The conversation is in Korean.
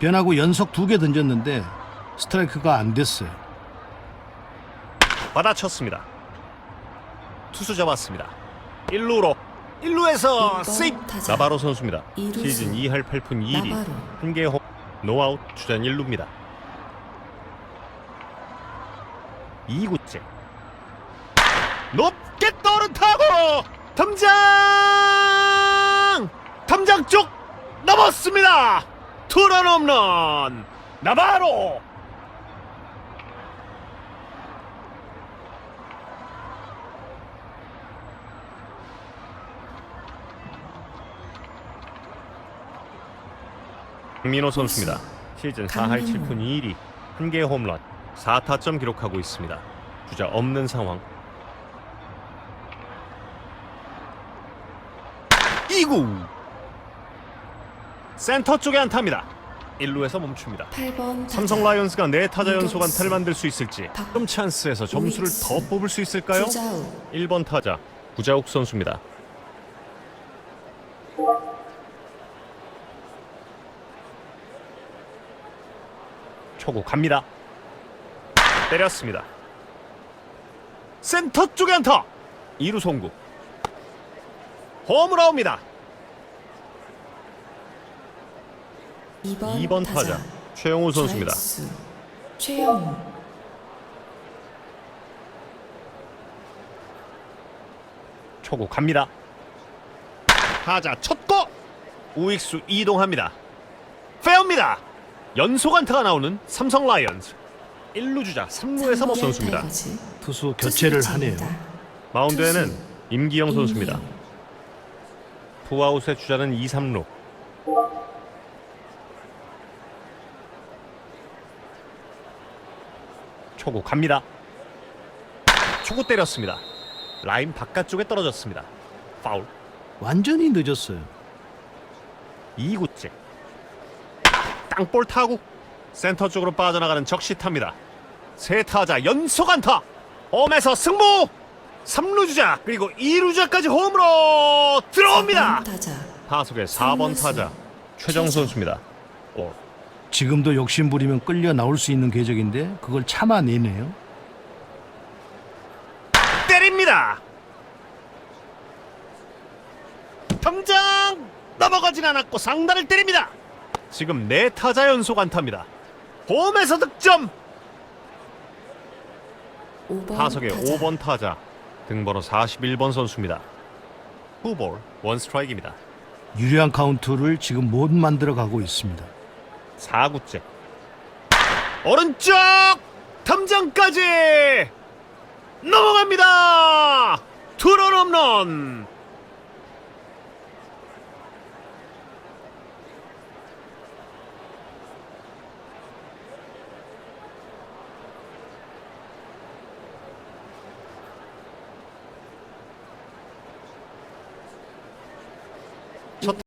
변하고 연속 두 개 던졌는데 스트라이크가 안 됐어요. 받아쳤습니다. 투수 잡았습니다. 1루로 1루에서 일번 세이프 타자. 나바로 선수입니다. 이루수. 시즌 2할 8푼 2리 나바로. 한개 홈 노아웃 주전 1루입니다. 2구째 높게 떠오른 타고 덤장 덤장 쪽 넘었습니다. 투런 홈런 나바로 강민호 선수입니다. 시즌 4할 강민호. 7푼 2리 한 개의 홈런 4타점 기록하고 있습니다. 주자 없는 상황. 2구 센터 쪽에 안타입니다. 1루에서 멈춥니다. 8번 삼성 라이온스가 네 타자 연속. 안타를 만들 수 있을지 좀 찬스에서 점수를. 더 뽑을 수 있을까요? 주자우 1번 타자 구자욱 선수입니다. 초구 갑니다. 때렸습니다. 센터 쪽에 안타. 2루 송구. 홈으로 옵니다. 2번, 2번 타자 최영우 선수입니다. 좌익수. 최영우 초구 갑니다. 타자 첫고 우익수 이동합니다. 페어입니다. 연속 안타가 나오는 삼성 라이언즈 1루 주자 3루에서 못 선수입니다. 타이거즈. 투수 교체를 하네요. 마운드에는 투수. 임기영 선수입니다. 임기영. 투아웃의 주자는 2, 3루. 초구 갑니다. 초구 때렸습니다. 라인 바깥쪽에 떨어졌습니다. 파울. 완전히 늦었어요. 2구째 땅볼 타구 센터 쪽으로 빠져나가는 적시타입니다 세 타자 연속 안타 홈에서 승부 3루 주자 그리고 2루 주자까지 홈으로 들어옵니다 4번 타자 타석의 4번 삼루수. 타자 최정 선수입니다 어, 지금도 욕심 부리면 끌려 나올 수 있는 궤적인데 그걸 참아내네요. 때립니다 당장 넘어가진 않았고 상단을 때립니다 지금 네 타자 연속 안타입니다 홈에서 득점 5번 타석의 타자 5번 타자 등번호 41번 선수입니다. 후볼 원 스트라이크입니다. 유리한 카운트를 지금 못 만들어 가고 있습니다. 4구째 오른쪽 탐장까지 넘어갑니다. 투런 홈런